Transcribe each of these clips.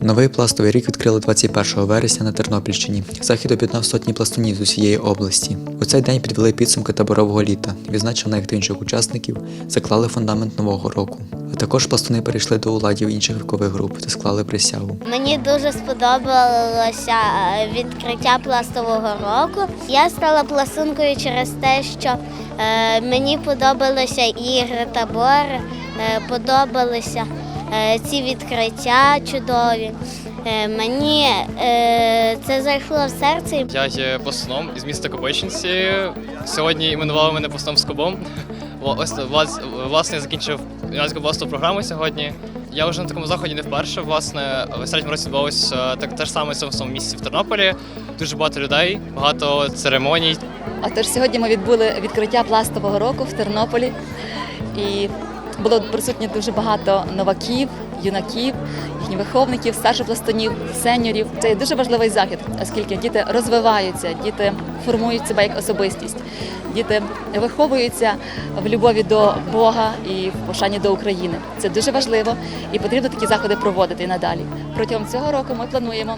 Новий пластовий рік відкрили 21 вересня на Тернопільщині. Захід об'єднав сотні пластунів з усієї області. У цей день підвели підсумки таборового літа, відзначив найактивніших учасників, заклали фундамент нового року. А також пластуни перейшли до уладів інших вікових груп та склали присягу. Мені дуже сподобалося е, відкриття пластового року. Я стала пластункою через те, що е, мені подобалися ігри табори, е, подобалися ці відкриття чудові. Е, мені е, це зайшло в серце. Я є пластуном із міста Копичинці. Сьогодні іменували мене Скобом. Вла- ось, Власне, я закінчив юнацьку пластову програму сьогодні. Я вже на такому заході не вперше. Власне, в середньому році відбулося так те ж саме в цьому самому місці в Тернополі. Дуже багато людей, багато церемоній. Отож, сьогодні ми відбули відкриття пластового року в Тернополі, і було присутнє дуже багато новаків, юнаків, їхніх виховників, старшопластунів, сеньорів. Це дуже важливий захід, оскільки діти розвиваються, діти формують себе як особистість, діти виховуються в любові до Бога і в пошані до України. Це дуже важливо і потрібно такі заходи проводити і надалі. Протягом цього року ми плануємо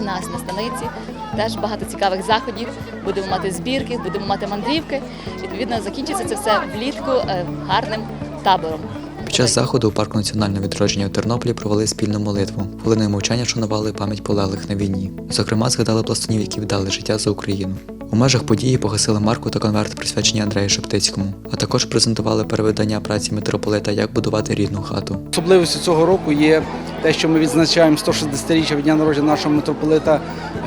у нас на станиці теж багато цікавих заходів. Будемо мати збірки, будемо мати мандрівки. Відповідно, закінчиться це все влітку е, гарним табором. Під час заходу у парку національного відродження у Тернополі провели спільну молитву. Хвилиною мовчання шанували пам'ять полеглих на війні. Зокрема, згадали пластунів, які віддали життя за Україну. У межах події погасили марку та конверт, присвячені Андрею Шептицькому, а також презентували перевидання праці митрополита Як будувати рідну хату. Особливістю цього року є те, що ми відзначаємо 160-річчя від дня народження нашого митрополита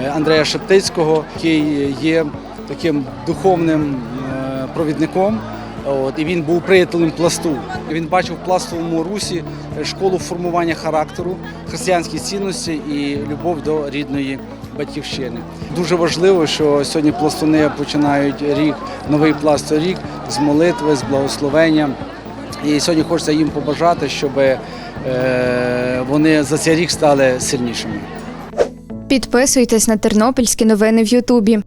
е, Андрея Шептицького, який є таким духовним е, провідником. От, і він був приятелем пласту. Він бачив в пластовому русі е, школу формування характеру, християнські цінності і любов до рідної батьківщини. Дуже важливо, що сьогодні пластуни починають рік, новий пластовий рік з молитви, з благословення. І сьогодні хочеться їм побажати, щоб е, вони за цей рік стали сильнішими. Підписуйтесь на тернопільські новини в Ютубі.